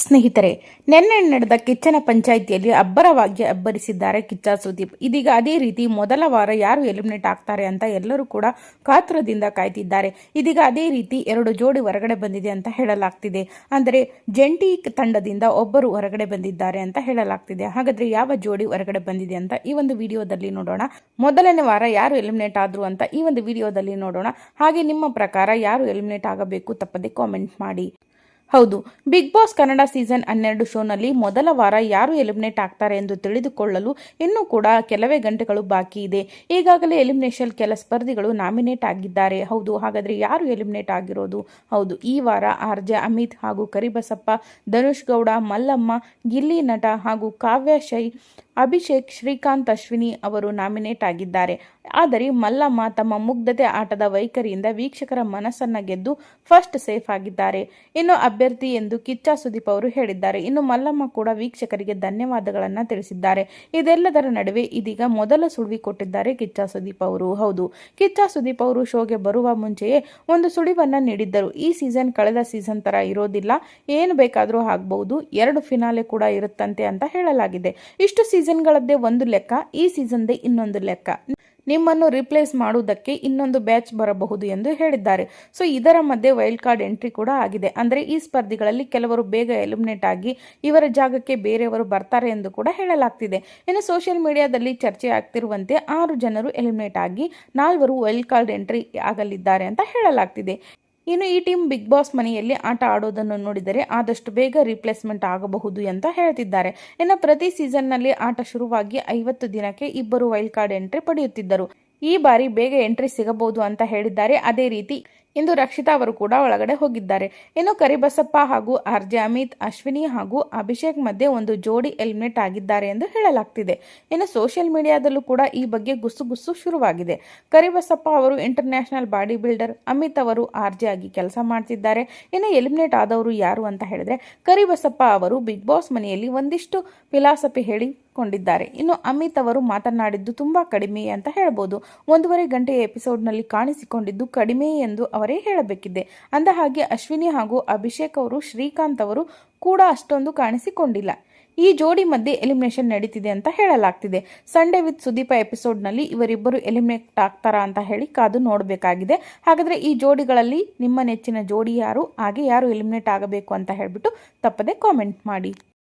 ಸ್ನೇಹಿತರೆ, ನಿನ್ನೆ ನಡೆದ ಕಿಚ್ಚನ ಪಂಚಾಯಿತಿಯಲ್ಲಿ ಅಬ್ಬರವಾಗಿ ಅಬ್ಬರಿಸಿದ್ದಾರೆ ಕಿಚ್ಚ ಸುದೀಪ್. ಇದೀಗ ಅದೇ ರೀತಿ ಮೊದಲ ವಾರ ಯಾರು ಎಲಿಮಿನೇಟ್ ಆಗ್ತಾರೆ ಅಂತ ಎಲ್ಲರೂ ಕೂಡ ಕಾತುರದಿಂದ ಕಾಯ್ತಿದ್ದಾರೆ. ಇದೀಗ ಅದೇ ರೀತಿ ಎರಡು ಜೋಡಿ ಹೊರಗಡೆ ಬಂದಿದೆ ಅಂತ ಹೇಳಲಾಗ್ತಿದೆ. ಅಂದರೆ ಜಂಟಿ ತಂಡದಿಂದ ಒಬ್ಬರು ಹೊರಗಡೆ ಬಂದಿದ್ದಾರೆ ಅಂತ ಹೇಳಲಾಗ್ತಿದೆ. ಹಾಗಾದ್ರೆ ಯಾವ ಜೋಡಿ ಹೊರಗಡೆ ಬಂದಿದೆ ಅಂತ ಈ ಒಂದು ವಿಡಿಯೋದಲ್ಲಿ ನೋಡೋಣ. ಮೊದಲನೇ ವಾರ ಯಾರು ಎಲಿಮಿನೇಟ್ ಆದ್ರು ಅಂತ ಈ ಒಂದು ವಿಡಿಯೋದಲ್ಲಿ ನೋಡೋಣ. ಹಾಗೆ ನಿಮ್ಮ ಪ್ರಕಾರ ಯಾರು ಎಲಿಮಿನೇಟ್ ಆಗಬೇಕು ತಪ್ಪದೆ ಕಾಮೆಂಟ್ ಮಾಡಿ. ಹೌದು. ಬಿಗ್ ಬಾಸ್ ಕನ್ನಡ ಸೀಸನ್ ಹನ್ನೆರಡು ಶೋನಲ್ಲಿ ಮೊದಲ ವಾರ ಯಾರು ಎಲಿಮಿನೇಟ್ ಆಗ್ತಾರೆ ಎಂದು ತಿಳಿದುಕೊಳ್ಳಲು ಇನ್ನೂ ಕೂಡ ಕೆಲವೇ ಗಂಟೆಗಳು ಬಾಕಿ ಇದೆ. ಈಗಾಗಲೇ ಎಲಿಮಿನೇಷನ್ ಕೆಲ ಸ್ಪರ್ಧಿಗಳು ನಾಮಿನೇಟ್ ಆಗಿದ್ದಾರೆ. ಹೌದು, ಹಾಗಾದರೆ ಯಾರು ಎಲಿಮಿನೇಟ್ ಆಗಿರೋದು? ಹೌದು, ಈ ವಾರ ಆರ್ ಜೆ ಅಮಿತ್ ಹಾಗೂ ಕರಿಬಸಪ್ಪ, ಧನುಷ್ ಗೌಡ, ಮಲ್ಲಮ್ಮ, ಗಿಲ್ಲಿ ನಟ ಹಾಗೂ ಕಾವ್ಯ ಶೈ ಅಭಿಷೇಕ್, ಶ್ರೀಕಾಂತ್, ಅಶ್ವಿನಿ ಅವರು ನಾಮಿನೇಟ್ ಆಗಿದ್ದಾರೆ. ಆದರೆ ಮಲ್ಲಮ್ಮ ತಮ್ಮ ಮುಗ್ಧತೆ ಆಟದ ವೈಖರಿಯಿಂದ ವೀಕ್ಷಕರ ಮನಸ್ಸನ್ನ ಗೆದ್ದು ಫಸ್ಟ್ ಸೇಫ್ ಆಗಿದ್ದಾರೆ. ಇನ್ನು ಅಭ್ಯರ್ಥಿ ಎಂದು ಕಿಚ್ಚ ಸುದೀಪ್ ಅವರು ಹೇಳಿದ್ದಾರೆ. ಇನ್ನು ಮಲ್ಲಮ್ಮ ಕೂಡ ವೀಕ್ಷಕರಿಗೆ ಧನ್ಯವಾದಗಳನ್ನು ತಿಳಿಸಿದ್ದಾರೆ. ಇದೆಲ್ಲದರ ನಡುವೆ ಇದೀಗ ಮೊದಲ ಸುಳಿವಿ ಕೊಟ್ಟಿದ್ದಾರೆ ಕಿಚ್ಚ ಸುದೀಪ್ ಅವರು. ಹೌದು, ಕಿಚ್ಚ ಸುದೀಪ್ ಅವರು ಶೋಗೆ ಬರುವ ಮುಂಚೆಯೇ ಒಂದು ಸುಳಿವನ್ನ ನೀಡಿದ್ದರು. ಈ ಸೀಸನ್ ಕಳೆದ ಸೀಸನ್ ತರ ಇರೋದಿಲ್ಲ. ಏನು ಬೇಕಾದರೂ ಆಗ್ಬಹುದು ಎರಡು ಫಿನಾಲೆ ಕೂಡ ಇರುತ್ತಂತೆ ಅಂತ ಹೇಳಲಾಗಿದೆ. ಇಷ್ಟು ಸೀಸನ್ಗಳದ್ದೇ ಒಂದು ಲೆಕ್ಕ, ಈ ಸೀಸನ್ದೇ ಇನ್ನೊಂದು ಲೆಕ್ಕ. ನಿಮ್ಮನ್ನು ರಿಪ್ಲೇಸ್ ಮಾಡುವುದಕ್ಕೆ ಇನ್ನೊಂದು ಬ್ಯಾಚ್ ಬರಬಹುದು ಎಂದು ಹೇಳಿದ್ದಾರೆ. ಸೊ ಇದರ ಮಧ್ಯೆ ವೈಲ್ಡ್ ಕಾರ್ಡ್ ಎಂಟ್ರಿ ಕೂಡ ಆಗಿದೆ. ಅಂದರೆ ಈ ಸ್ಪರ್ಧಿಗಳಲ್ಲಿ ಕೆಲವರು ಬೇಗ ಎಲಿಮಿನೇಟ್ ಆಗಿ ಇವರ ಜಾಗಕ್ಕೆ ಬೇರೆಯವರು ಬರ್ತಾರೆ ಎಂದು ಕೂಡ ಹೇಳಲಾಗ್ತಿದೆ. ಇನ್ನು ಸೋಷಿಯಲ್ ಮೀಡಿಯಾದಲ್ಲಿ ಚರ್ಚೆ ಆಗ್ತಿರುವಂತೆ ಆರು ಜನರು ಎಲಿಮಿನೇಟ್ ಆಗಿ ನಾಲ್ವರು ವೈಲ್ಡ್ ಕಾರ್ಡ್ ಎಂಟ್ರಿ ಆಗಲಿದ್ದಾರೆ ಅಂತ ಹೇಳಲಾಗ್ತಿದೆ. ಇನ್ನು ಈ ಟೀಮ್ ಬಿಗ್ ಬಾಸ್ ಮನೆಯಲ್ಲಿ ಆಟ ಆಡೋದನ್ನು ನೋಡಿದರೆ ಆದಷ್ಟು ಬೇಗ ರಿಪ್ಲೇಸ್ಮೆಂಟ್ ಆಗಬಹುದು ಅಂತ ಹೇಳ್ತಿದ್ದಾರೆ. ಇನ್ನು ಪ್ರತಿ ಸೀಸನ್ನಲ್ಲಿ ಆಟ ಶುರುವಾಗಿ ಐವತ್ತು ದಿನಕ್ಕೆ ಇಬ್ಬರು ವೈಲ್ಡ್ ಕಾರ್ಡ್ ಎಂಟ್ರಿ ಪಡೆಯುತ್ತಿದ್ದರು. ಈ ಬಾರಿ ಬೇಗ ಎಂಟ್ರಿ ಸಿಗಬಹುದು ಅಂತ ಹೇಳಿದ್ದಾರೆ. ಅದೇ ರೀತಿ ಇಂದು ರಕ್ಷಿತಾ ಅವರು ಕೂಡ ಒಳಗಡೆ ಹೋಗಿದ್ದಾರೆ. ಇನ್ನು ಕರಿಬಸಪ್ಪ ಹಾಗೂ ಆರ್ ಜೆ ಅಮಿತ್, ಅಶ್ವಿನಿ ಹಾಗೂ ಅಭಿಷೇಕ್ ಮಧ್ಯೆ ಒಂದು ಜೋಡಿ ಎಲಿಮಿನೇಟ್ ಆಗಿದ್ದಾರೆ ಎಂದು ಹೇಳಲಾಗ್ತಿದೆ. ಇನ್ನು ಸೋಷಿಯಲ್ ಮೀಡಿಯಾದಲ್ಲೂ ಕೂಡ ಈ ಬಗ್ಗೆ ಗುಸುಗುಸು ಶುರುವಾಗಿದೆ. ಕರಿಬಸಪ್ಪ ಅವರು ಇಂಟರ್ನ್ಯಾಷನಲ್ ಬಾಡಿ ಬಿಲ್ಡರ್, ಅಮಿತ್ ಅವರು ಆರ್ ಜೆ ಆಗಿ ಕೆಲಸ ಮಾಡ್ತಿದ್ದಾರೆ. ಇನ್ನು ಎಲಿಮಿನೇಟ್ ಆದವರು ಯಾರು ಅಂತ ಹೇಳಿದ್ರೆ ಕರಿಬಸಪ್ಪ ಅವರು ಬಿಗ್ ಬಾಸ್ ಮನೆಯಲ್ಲಿ ಒಂದಿಷ್ಟು ಫಿಲಾಸಫಿ ಹೇಳಿ ಕೊಂಡಿದ್ದಾರೆ ಇನ್ನು ಅಮಿತ್ ಅವರು ಮಾತನಾಡಿದ್ದು ತುಂಬಾ ಕಡಿಮೆ ಅಂತ ಹೇಳ್ಬೋದು. ಒಂದೂವರೆ ಗಂಟೆಯ ಎಪಿಸೋಡ್ನಲ್ಲಿ ಕಾಣಿಸಿಕೊಂಡಿದ್ದು ಕಡಿಮೆ ಎಂದು ಅವರೇ ಹೇಳಬೇಕಿದೆ. ಅಂದ ಹಾಗೆ ಅಶ್ವಿನಿ ಹಾಗೂ ಅಭಿಷೇಕ್ ಅವರು ಶ್ರೀಕಾಂತ್ ಅವರು ಕೂಡ ಅಷ್ಟೊಂದು ಕಾಣಿಸಿಕೊಂಡಿಲ್ಲ. ಈ ಜೋಡಿ ಮಧ್ಯೆ ಎಲಿಮಿನೇಷನ್ ನಡೀತಿದೆ ಅಂತ ಹೇಳಲಾಗ್ತಿದೆ. ಸಂಡೇ ವಿತ್ ಸುದೀಪ ಎಪಿಸೋಡ್ನಲ್ಲಿ ಇವರಿಬ್ಬರು ಎಲಿಮಿನೇಟ್ ಆಗ್ತಾರಾ ಅಂತ ಹೇಳಿ ಕಾದು ನೋಡಬೇಕಾಗಿದೆ. ಹಾಗಾದರೆ ಈ ಜೋಡಿಗಳಲ್ಲಿ ನಿಮ್ಮ ನೆಚ್ಚಿನ ಜೋಡಿ ಯಾರು? ಹಾಗೆ ಯಾರು ಎಲಿಮಿನೇಟ್ ಆಗಬೇಕು ಅಂತ ಹೇಳಿಬಿಟ್ಟು ತಪ್ಪದೆ ಕಾಮೆಂಟ್ ಮಾಡಿ.